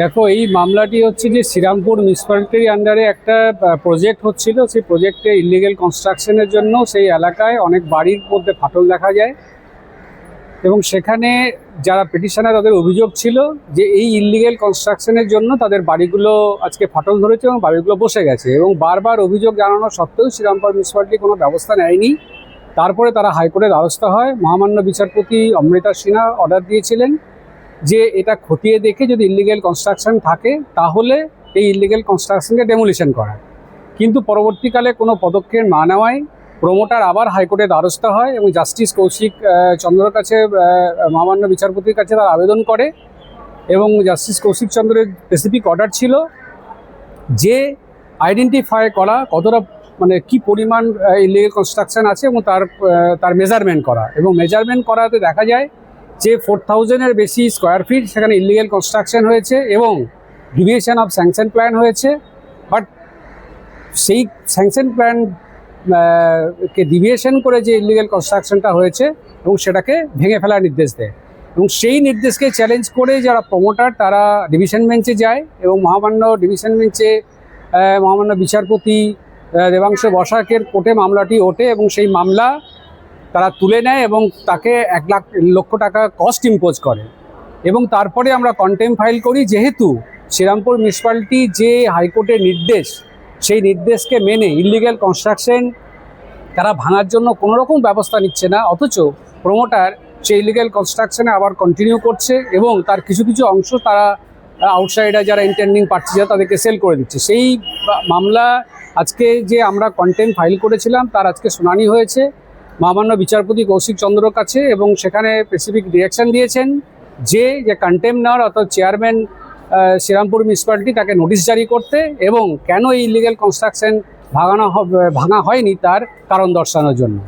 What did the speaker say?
দেখো, এই মামলাটি হচ্ছে যে শ্রীরামপুর মিউনিসিপ্যালিটির আন্ডারে একটা প্রজেক্ট হচ্ছিল। সেই প্রজেক্টে ইলিগেল কনস্ট্রাকশনের জন্য সেই এলাকায় অনেক বাড়ির মধ্যে ফাটল দেখা যায়। এবং সেখানে যারা পিটিশনার তাদের অভিযোগ ছিল যে এই ইলিগেল কনস্ট্রাকশনের জন্য তাদের বাড়িগুলো আজকে ফাটল ধরেছে এবং বাড়িগুলো বসে গেছে। এবং বারবার অভিযোগ জানানো সত্ত্বেও শ্রীরামপুর মিউনিসিপ্যালিটি কোনো ব্যবস্থা নেয়নি। তারপরে তারা হাইকোর্টের দ্বারস্থ হয়। মহামান্য বিচারপতি অমৃতা সিনহা অর্ডার দিয়েছিলেন। যে এটা খতিয়ে দেখে যদি ইলিগেল কনস্ট্রাকশন থাকে, তাহলে এই ইলিগেল কনস্ট্রাকশনকে ডেমোলিশন করা। কিন্তু পরবর্তীকালে কোনো পদক্ষেপ না নেওয়ায় প্রমোটার আবার হাইকোর্টে দ্বারস্থ হয় এবং জাস্টিস কৌশিক চন্দ্রর কাছে মহামান্য বিচারপতির কাছে তার আবেদন করে এবং জাস্টিস কৌশিক চন্দ্রের স্পেসিফিক অর্ডার ছিল যে আইডেন্টিফাই করা কতটা মানে কি পরিমাণ ইলিগেল কনস্ট্রাকশন আছে এবং তার তার মেজারমেন্ট করা। এবং মেজারমেন্ট করাতে দেখা যায় যে ফোর থাউজেন্ডের বেশি স্কোয়ার ফিট সেখানে ইলিগেল কনস্ট্রাকশন হয়েছে এবং ডিভিয়েশন অফ স্যাংশন প্ল্যান হয়েছে। বাট সেই স্যাংশন প্ল্যান কে ডিভিয়েশন করে যে ইলিগেল কনস্ট্রাকশনটা হয়েছে এবং সেটাকে ভেঙে ফেলার নির্দেশ দেয়। এবং সেই নির্দেশকে চ্যালেঞ্জ করে যারা প্রমোটার তারা ডিভিশন বেঞ্চে যায় এবং মহামান্য ডিভিশন বেঞ্চে মহামান্য বিচারপতি দেবাংশ বসাকের কোর্টে মামলাটি ওঠে এবং সেই মামলা তারা তুলে নেয় এবং তাকে এক লাখ, লক্ষ টাকা কস্ট ইম্পোজ করে। এবং তারপরে আমরা কন্টেম ফাইল করি, যেহেতু শ্রীরামপুর মিউনিসিপ্যালিটি যে হাইকোর্টের নির্দেশ, সেই নির্দেশকে মেনে ইলিগ্যাল কনস্ট্রাকশন তারা ভাঙার জন্য কোনো রকম ব্যবস্থা নিচ্ছে না, অথচ প্রমোটার সেই ইলিগ্যাল কনস্ট্রাকশনে আবার কন্টিনিউ করছে এবং তার কিছু কিছু অংশ তারা আউটসাইডার যারা ইন্টেন্ডিং পার্টি তাদেরকে সেল করে দিচ্ছে। সেই মামলা আজকে যে আমরা কন্টেম ফাইল করেছিলাম, তার আজকে শুনানি হয়েছে। মহামান্য বিচারপতি কৌশিক চন্দ্রর কাছে এবং সেখানে স্পেসিফিক ডিরেকশন দিয়েছেন যে যে কন্টেমনার অর্থাৎ চেয়ারম্যান শ্রীরামপুর মিউনিসিপ্যালিটি তাকে নোটিশ জারি করতে এবং কেন এই ইলিগাল কনস্ট্রাকশন ভাঙানো ভাঙা হয়নি তার কারণ দর্শানোর জন্য।